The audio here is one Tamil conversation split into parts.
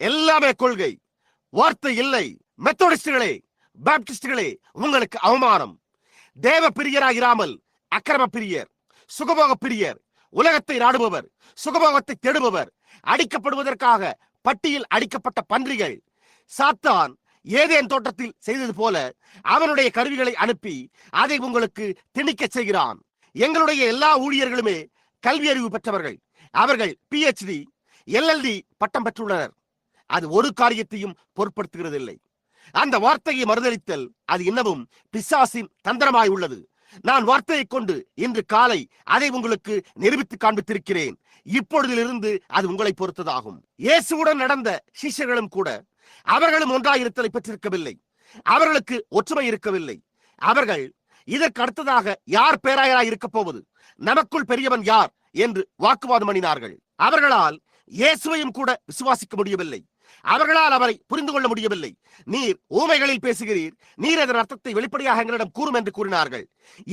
எல்லாமே கொள்கை. வார்த்தை இல்லை. மெத்தோடிஸ்டுகளே பாப்டிஸ்டுகளே உங்களுக்கு அவமானம். தேவ பிரியராகிராமல் அக்கிரம பிரியர் சுகபோக பிரியர் உலகத்தை நாடுபவர் சுகபோகத்தை தேடுபவர் அடிக்கப்படுவதற்காக பட்டியில் அடிக்கப்பட்ட பன்றிகள். சாத்தான் ஏதேன் தோட்டத்தில் செய்தது போல அவனுடைய கருவிகளை அனுப்பி அதை உங்களுக்கு திணிக்க செய்கிறான். எங்களுடைய எல்லா ஊழியர்களுமே கல்வி அறிவு பெற்றவர்கள். அவர்கள் பிஹெச்டி எல்எல்டி பட்டம் பெற்றுள்ளனர். அது ஒரு காரியத்தையும் பொருட்படுத்துகிறதில்லை. அந்த வார்த்தையை மறுதளித்தல் அது இன்னமும் பிசாசின் தந்திரமாய் உள்ளது. நான் வார்த்தையை கொண்டு இன்று காலை அதை உங்களுக்கு நிரூபித்து காண்பித்திருக்கிறேன். இப்பொழுதிலிருந்து அது உங்களை பொறுத்ததாகும். இயேசுவுடன் நடந்த சிஷ்யர்களும் கூட அவர்களும் ஒன்றாயிருத்தலை பெற்றிருக்கவில்லை. அவர்களுக்கு ஒற்றுமை இருக்கவில்லை. அவர்கள் இதற்கு அடுத்ததாக யார் பேராயராய் இருக்கப் போவது? நமக்குள் பெரியவன் யார்? என்று வாக்குவாதம் பண்ணினார்கள் அவர்களால் இயேசுவையும் கூட விசுவாசிக்க முடியவில்லை. அவர்களால் அவரை புரிந்து கொள்ள முடியவில்லை. நீர் ஊமைகளில் பேசுகிறீர். நீர் அதன் அர்த்தத்தை வெளிப்படையாக எங்களிடம் கூறும் என்று கூறினார்கள்.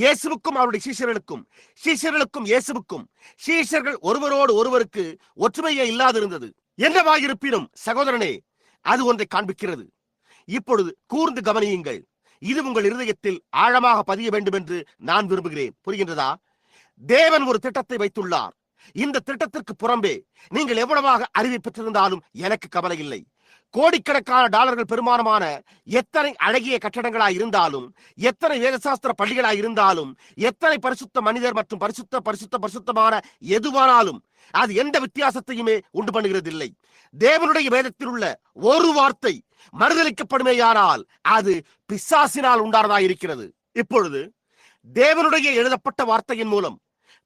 இயேசுவுக்கும் அவருடைய சீஷர்களுக்கும் சீஷர்களுக்கும் இயேசுவுக்கும் சீஷர்கள் ஒருவரோடு ஒருவருக்கு ஒற்றுமையே இல்லாதிருந்தது. என்னவாயிருப்பினும் சகோதரனே அது ஒன்றை காண்பிக்கிறது. இப்பொழுது கூர்ந்து கவனியுங்கள். இது உங்கள் இருதயத்தில் ஆழமாக பதிய வேண்டும் என்று நான் விரும்புகிறேன். புரிகின்றதா? தேவன் ஒரு திட்டத்தை வைத்துள்ளார். இந்த திட்டத்திற்கு புறம்பே நீங்கள் எவ்வளவாக அறிவை பெற்றிருந்தாலும் எனக்கு கவலை இல்லை. கோடிக்கணக்கான டாலர்கள் பெருமானமான எத்தனை அழகிய கட்டடங்களாய் இருந்தாலும் எத்தனை வேதசாஸ்திர பள்ளிகளாய் இருந்தாலும் எத்தனை பரிசுத்த மனிதர் மற்றும் பரிசுத்த பரிசுத்த பரிசுத்தமான எதுவானாலும் அது எந்த வித்தியாசத்தையுமே உண்டு பண்ணுகிறதில்லை. தேவனுடைய வேதத்தில் உள்ள ஒரு வார்த்தை மறுதளிக்கப்படுமேயானால் அது பிசாசினால் உண்டானதாக இருக்கிறது. இப்பொழுது தேவனுடைய எழுதப்பட்ட வார்த்தையின் மூலம்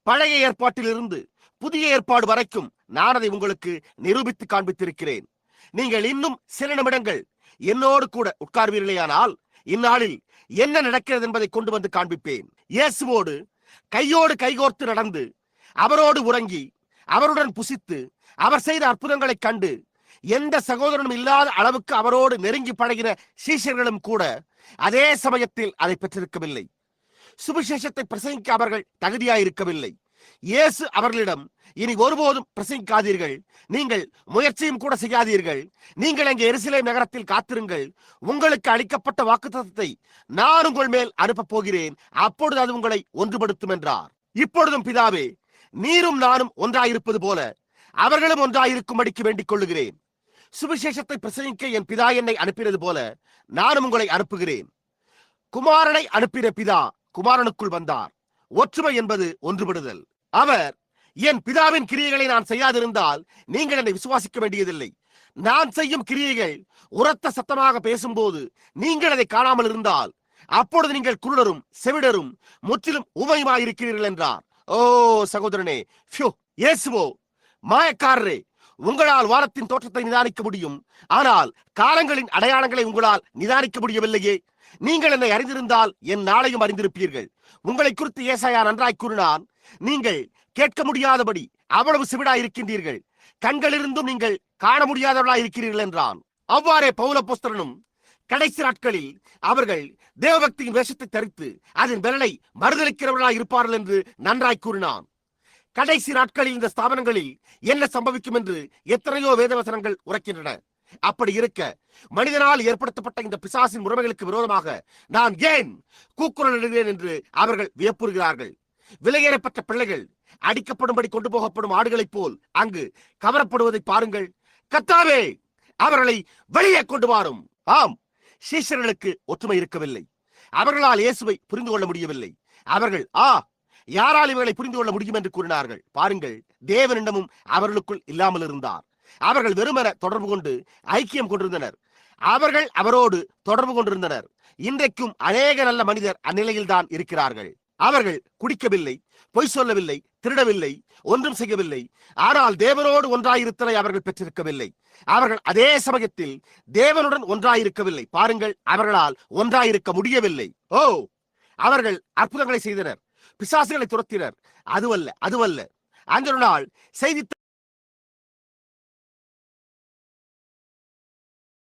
பழைய ஏற்பாட்டிலிருந்து புதிய ஏற்பாடு வரைக்கும் நான் அதை உங்களுக்கு நிரூபித்து காண்பித்திருக்கிறேன். நீங்கள் இன்னும் சில நிமிடங்கள் என்னோடு கூட உட்கார்வீர்களேயானால் இந்நாளில் என்ன நடக்கிறது என்பதை கொண்டு வந்து காண்பிப்பேன். இயேசுவோடு கையோடு கைகோர்த்து நடந்து அவரோடு உறங்கி அவருடன் புசித்து அவர் செய்த அற்புதங்களைக் கண்டு எந்த சகோதரனும் இல்லாத அளவுக்கு அவரோடு நெருங்கி பழகின சீஷர்களும் கூட அதே சமயத்தில் அதை பெற்றிருக்கவில்லை. சுவிசேஷத்தை பிரசங்கிக்க அவர்கள் தகுதியாயிருக்கவில்லை. இயேசு அவர்களிடம் இனி ஒருபோதும் பிரசங்கிக்காதீர்கள். நீங்கள் முயற்சியும் கூட செய்யாதீர்கள். நீங்கள் அங்கே எரிசிலை நகரத்தில் காத்திருங்கள். உங்களுக்கு அளிக்கப்பட்ட வாக்குத்தத்தை நான் உங்கள் மேல் அனுப்பப் போகிறேன். அப்பொழுது அது உங்களை ஒன்றுபடுத்தும் என்றார் இப்பொழுதும் பிதாவே நீரும் நானும் ஒன்றாயிருப்பது போல அவர்களும் ஒன்றாயிருக்கும்படிக்கு வேண்டிக் கொள்ளுகிறேன். சுவிசேஷத்தை பிரசங்கிக்க என் பிதா என்னை அனுப்பினது போல நானும் உங்களை அனுப்புகிறேன். குமாரனை அனுப்பின பிதா குமாரனுக்குள் வந்தார். ஒற்றுமை என்பது ஒன்றுபடுதல். அவர் என் பிதாவின் கிரியைகளை நான் செய்யாதிருந்தால் நீங்கள் என்னை விசுவாசிக்க வேண்டியதில்லை. நான் செய்யும் கிரியைகள் உரத்த சத்தமாக பேசும்போது நீங்கள் அதை காணாமல் இருந்தால் அப்பொழுது நீங்கள் குருடரும் செவிடரும் முற்றிலும் உபயமாயிருக்கிறீர்கள் என்றார். ஓ சகோதரனே ஃபியூ இயேசுவோ மாயக்காரரே உங்களால் வாரத்தின் தோற்றத்தை நிதானிக்க முடியும். ஆனால் காலங்களின் அடையாளங்களை உங்களால் நிதானிக்க முடியவில்லையே. நீங்கள் என்னை அறிந்திருந்தால் என் நாளையும் அறிந்திருப்பீர்கள். உங்களை குறித்து ஏசாயா நன்றாய் கூறினான். நீங்கள் கேட்க முடியாதபடி அவ்வளவு சிவிடாய் இருக்கின்றீர்கள். கண்களிருந்தும் நீங்கள் காண முடியாதவர்களாய் இருக்கிறீர்கள் என்றான். அவ்வாறே பௌல புஸ்தரனும் கடைசி நாட்களில் அவர்கள் தேவபக்தியின் வேஷத்தை தரித்து அதன் விரலை மறுதளிக்கிறவர்களாய் இருப்பார்கள் என்று நன்றாய் கூறினான். கடைசி நாட்களில் இந்த ஸ்தாபனங்களில் என்ன சம்பவிக்கும் என்று எத்தனையோ வேதவசனங்கள் உரைக்கின்றன. அப்படி இருக்க மனிதனால் ஏற்படுத்தப்பட்ட இந்த பிசாசின் முறைமைகளுக்கு விரோதமாக நான் ஏன் கூக்குரல் இடுகிறேன் என்று அவர்கள் வியப்புறுகிறார்கள். விலையேறப்பட்ட பிள்ளைகள் அடிக்கப்படும்படி கொண்டு போகப்படும் ஆடுகளைப் போல் அங்கு கவரப்படுவதை பாருங்கள். கத்தாவே அவர்களை வெளியே கொண்டு வாரும். ஆம் சீசர்களுக்கு ஒற்றுமை இருக்கவில்லை. அவர்களால் இயேசுவை புரிந்து கொள்ள முடியவில்லை. அவர்கள் ஆ யாரால் இவர்களை புரிந்து கொள்ள முடியும் என்று கூறினார்கள்? பாருங்கள் தேவனிடமும் அவர்களுக்குள் இல்லாமல் இருந்தார். அவர்கள் வெறுமன தொடர்பு கொண்டு ஐக்கியம் கொண்டிருந்தனர். அவர்கள் அவரோடு தொடர்பு கொண்டிருந்தனர். இன்றைக்கும் அநேக நல்ல மனிதர் அந்நிலையில் தான் இருக்கிறார்கள். அவர்கள் குடிக்கவில்லை பொய் சொல்லவில்லை திருடவில்லை ஒன்றும் செய்யவில்லை. ஆனால் தேவனோடு ஒன்றாயிருத்தலை அவர்கள் பெற்றிருக்கவில்லை. அவர்கள் அதே சமயத்தில் தேவனுடன் ஒன்றாயிருக்கவில்லை. பாருங்கள் அவர்களால் ஒன்றாயிருக்க முடியவில்லை. ஓ அவர்கள் அற்புதங்களை செய்தனர் பிசாசுகளை துரத்தினர். அதுவல்ல அதுவல்ல. அந்த நாள் செய்தி